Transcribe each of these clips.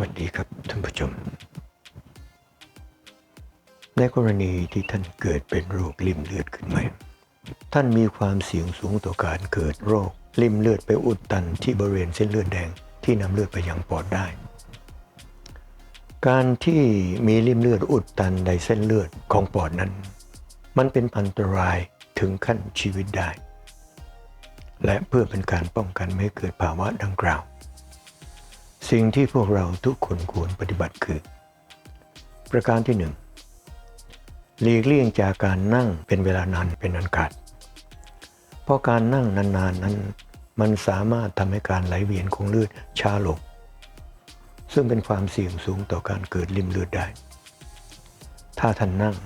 วัสดีครับท่านผู้ชม ในกรณีที่ท่านเกิดเป็นโรคลิ่มเลือดขึ้นมาท่านมีความเสี่ยงสูงต่อการเกิดโรคลิ่มเลือดไปอุดตันที่บริเวณเส้นเลือดแดงที่นำเลือดไปยังปอดได้ การที่มีลิ่มเลือดอุดตันในเส้นเลือดของปอดนั้น มันเป็นอันตรายถึงขั้นชีวิตได้ และเพื่อเป็นการป้องกันไม่ให้เกิดภาวะดังกล่าว สิ่งที่พวกเราทุกคนควรปฏิบัติคือ ประการที่หนึ่งหลีกเลี่ยงจากการนั่งเป็นเวลานานเป็นอันขาด เพราะการนั่งนานๆนนั้น มันสามารถทำให้การไหลเวียนของเลือดช้าลง ซึ่งเป็นความเสี่ยงสูงต่อการเกิดริมเลือดได้ ถ้าท่านนั่ง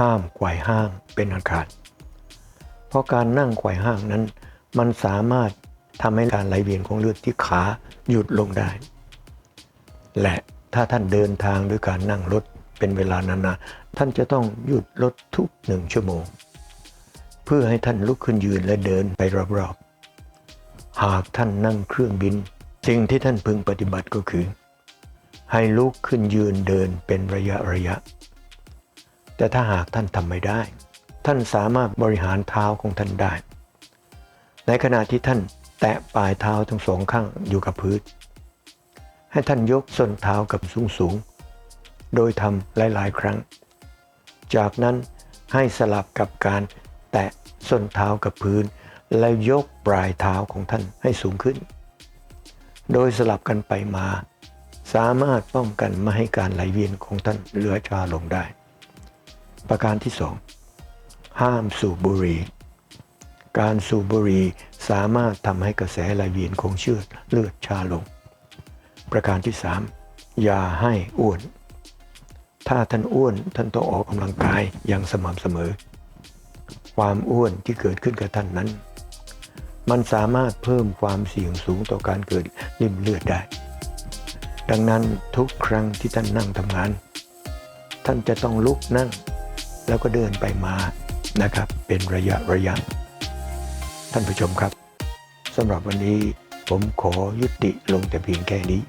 ห้ามไขว่ห้างเป็นอันขาด เพราะการนั่งไขว่ห้างนั้น มันสามารถทำให้การไหลเวียนของเลือดที่ขา หยุดลงได้ และถ้าท่านเดินทางด้วยการนั่งรถเป็นเวลานานๆท่านจะต้องหยุดรถทุกหนึ่งชั่วโมง เพื่อให้ท่านลุกขึ้นยืนและเดินไปรอบๆ หากท่านนั่งเครื่องบิน สิ่งที่ท่านพึงปฏิบัติก็คือ ให้ลุกขึ้นยืนเดินเป็นระยะระยะ แต่ถ้าหากท่านทำไม่ได้ ท่านสามารถบริหารเท้าของท่านได้ ในขณะที่ท่าน แตะปลายเท้าทั้งสองข้างอยู่กับพื้น ให้ท่านยกส้นเท้ากับสูงสูง โดยทำหลาย ๆ ครั้ง จากนั้นให้สลับกับการแตะส้นเท้ากับพื้น แล้วยกปลายเท้าของท่านให้สูงขึ้น โดยสลับกันไปมา สามารถป้องกันไม่ให้การไหลเวียนของท่านเหลือชาลงได้ ประการที่สองห้ามสูบบุหรี่การสูบบุหรี่สามารถทำให้กระแสไหลเวียนของเชือดเลือดชาลง ประการที่ 3 อย่าให้อ้วน ถ้าท่านอ้วนท่านต้องออกกำลังกายอย่างสม่ำเสมอ ความอ้วนที่เกิดขึ้นกับท่านนั้น มันสามารถเพิ่มความเสี่ยงสูงต่อการเกิดริ่มเลือดได้ ดังนั้นทุกครั้งที่ท่านนั่งทำงาน ท่านจะต้องลุกนั่ง แล้วก็เดินไปมานะครับเป็นระยะระยะท่านผู้ชมครับ สำหรับวันนี้ผมขอยุติลงแต่เพียงแค่นี้